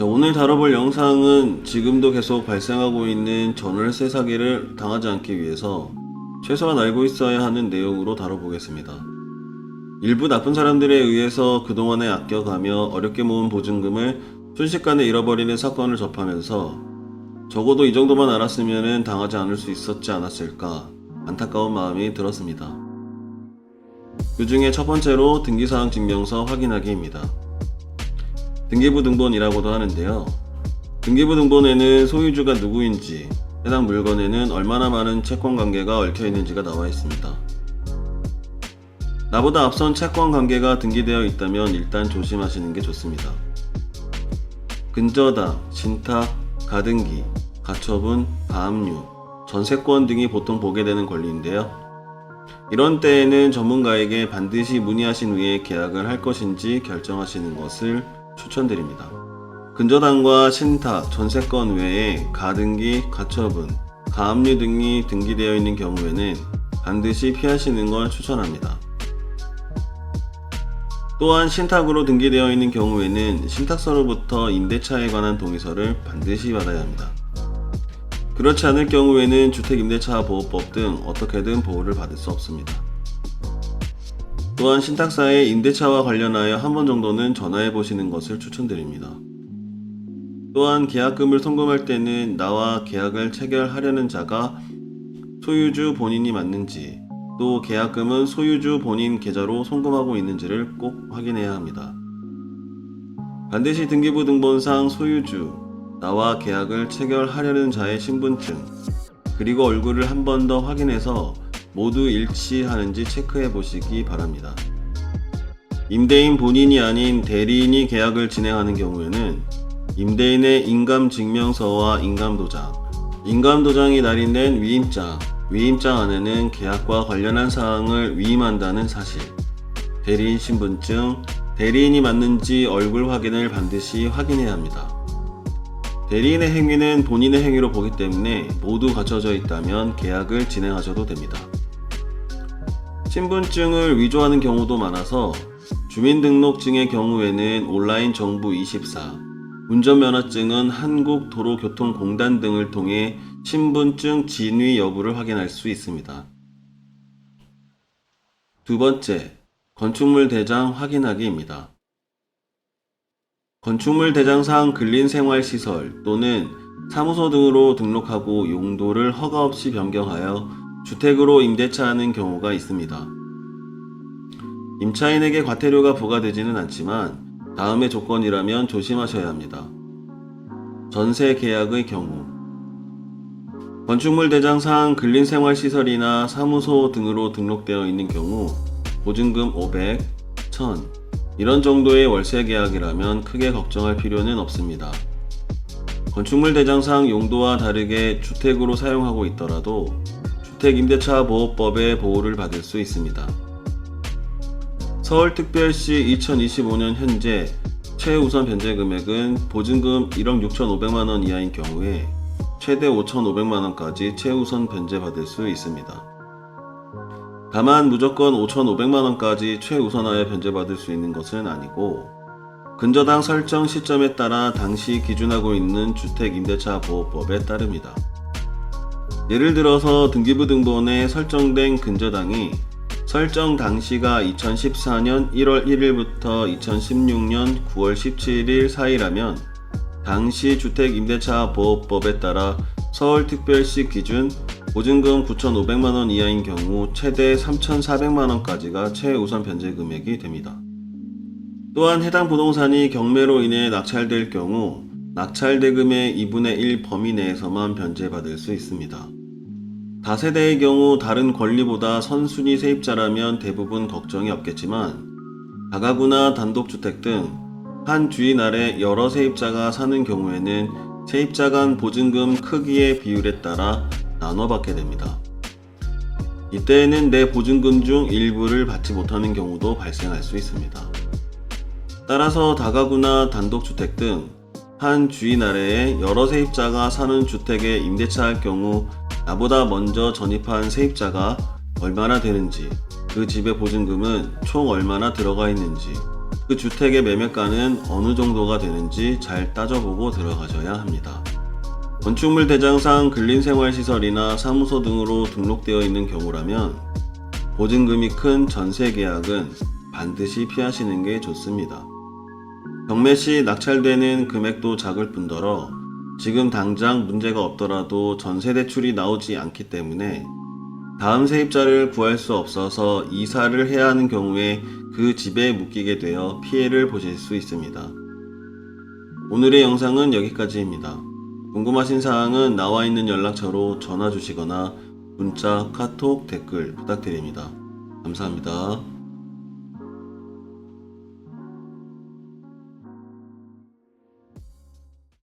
자, 오늘 다뤄볼 영상은 지금도 계속 발생하고 있는 전월세 사기를 당하지 않기 위해서 최소한 알고 있어야 하는 내용으로 다뤄보겠습니다. 일부 나쁜 사람들에 의해서 그동안에 아껴가며 어렵게 모은 보증금을 순식간에 잃어버리는 사건을 접하면서 적어도 이 정도만 알았으면 당하지 않을 수 있었지 않았을까 안타까운 마음이 들었습니다. 그 중에 첫 번째로 등기사항 증명서 확인하기입니다. 등기부 등본이라고도 하는데요. 등기부 등본에는 소유주가 누구인지, 해당 물건에는 얼마나 많은 채권 관계가 얽혀 있는지가 나와 있습니다. 나보다 앞선 채권 관계가 등기되어 있다면 일단 조심하시는 게 좋습니다. 근저당, 신탁, 가등기, 가처분, 가압류, 전세권 등이 보통 보게 되는 권리인데요. 이런 때에는 전문가에게 반드시 문의하신 후에 계약을 할 것인지 결정하시는 것을 추천드립니다. 근저당과 신탁, 전세권 외에 가등기, 가처분, 가압류 등이 등기되어 있는 경우에는 반드시 피하시는 걸 추천합니다. 또한 신탁으로 등기되어 있는 경우에는 신탁서로부터 임대차에 관한 동의서를 반드시 받아야 합니다. 그렇지 않을 경우에는 주택임대차 보호법 등 어떻게든 보호를 받을 수 없습니다. 또한 신탁사에 임대차와 관련하여 한 번 정도는 전화해 보시는 것을 추천드립니다. 또한 계약금을 송금할 때는 나와 계약을 체결하려는 자가 소유주 본인이 맞는지 또 계약금은 소유주 본인 계좌로 송금하고 있는지를 꼭 확인해야 합니다. 반드시 등기부 등본상 소유주, 나와 계약을 체결하려는 자의 신분증, 그리고 얼굴을 한 번 더 확인해서 모두 일치하는지 체크해 보시기 바랍니다. 임대인 본인이 아닌 대리인이 계약을 진행하는 경우에는 임대인의 인감증명서와 인감도장, 인감도장이 날인된 위임장, 위임장 안에는 계약과 관련한 사항을 위임한다는 사실, 대리인 신분증, 대리인이 맞는지 얼굴 확인을 반드시 확인해야 합니다. 대리인의 행위는 본인의 행위로 보기 때문에 모두 갖춰져 있다면 계약을 진행하셔도 됩니다. 신분증을 위조하는 경우도 많아서 주민등록증의 경우에는 온라인 정부 24, 운전면허증은 한국도로교통공단 등을 통해 신분증 진위 여부를 확인할 수 있습니다. 두 번째, 건축물 대장 확인하기입니다. 건축물 대장상 근린생활시설 또는 사무소 등으로 등록하고 용도를 허가 없이 변경하여 주택으로 임대차하는 경우가 있습니다. 임차인에게 과태료가 부과되지는 않지만 다음의 조건이라면 조심하셔야 합니다. 전세 계약의 경우 건축물 대장상 근린생활시설이나 사무소 등으로 등록되어 있는 경우 보증금 500, 1000 이런 정도의 월세 계약이라면 크게 걱정할 필요는 없습니다. 건축물 대장상 용도와 다르게 주택으로 사용하고 있더라도 주택임대차 보호법의 보호를 받을 수 있습니다. 서울특별시 2025년 현재 최우선 변제 금액은 보증금 1억 6,500만 원 이하인 경우에 최대 5,500만 원까지 최우선 변제받을 수 있습니다. 다만 무조건 5,500만 원까지 최우선하여 변제받을 수 있는 것은 아니고 근저당 설정 시점에 따라 당시 기준하고 있는 주택임대차 보호법에 따릅니다. 예를 들어서 등기부 등본에 설정된 근저당이 설정 당시가 2014년 1월 1일부터 2016년 9월 17일 사이라면 당시 주택임대차 보호법에 따라 서울특별시 기준 보증금 9,500만원 이하인 경우 최대 3,400만원까지가 최우선 변제 금액이 됩니다. 또한 해당 부동산이 경매로 인해 낙찰될 경우 낙찰대금의 2분의 1 범위 내에서만 변제받을 수 있습니다. 다세대의 경우 다른 권리보다 선순위 세입자라면 대부분 걱정이 없겠지만 다가구나 단독주택 등 한 주인 아래 여러 세입자가 사는 경우에는 세입자 간 보증금 크기의 비율에 따라 나눠 받게 됩니다. 이때에는 내 보증금 중 일부를 받지 못하는 경우도 발생할 수 있습니다. 따라서 다가구나 단독주택 등 한 주인 아래에 여러 세입자가 사는 주택에 임대차 할 경우 나보다 먼저 전입한 세입자가 얼마나 되는지, 그 집의 보증금은 총 얼마나 들어가 있는지, 그 주택의 매매가는 어느 정도가 되는지 잘 따져보고 들어가셔야 합니다. 건축물 대장상 근린생활시설이나 사무소 등으로 등록되어 있는 경우라면 보증금이 큰 전세 계약은 반드시 피하시는 게 좋습니다. 경매 시 낙찰되는 금액도 작을 뿐더러 지금 당장 문제가 없더라도 전세 대출이 나오지 않기 때문에 다음 세입자를 구할 수 없어서 이사를 해야 하는 경우에 그 집에 묶이게 되어 피해를 보실 수 있습니다. 오늘의 영상은 여기까지입니다. 궁금하신 사항은 나와 있는 연락처로 전화 주시거나 문자, 카톡, 댓글 부탁드립니다. 감사합니다.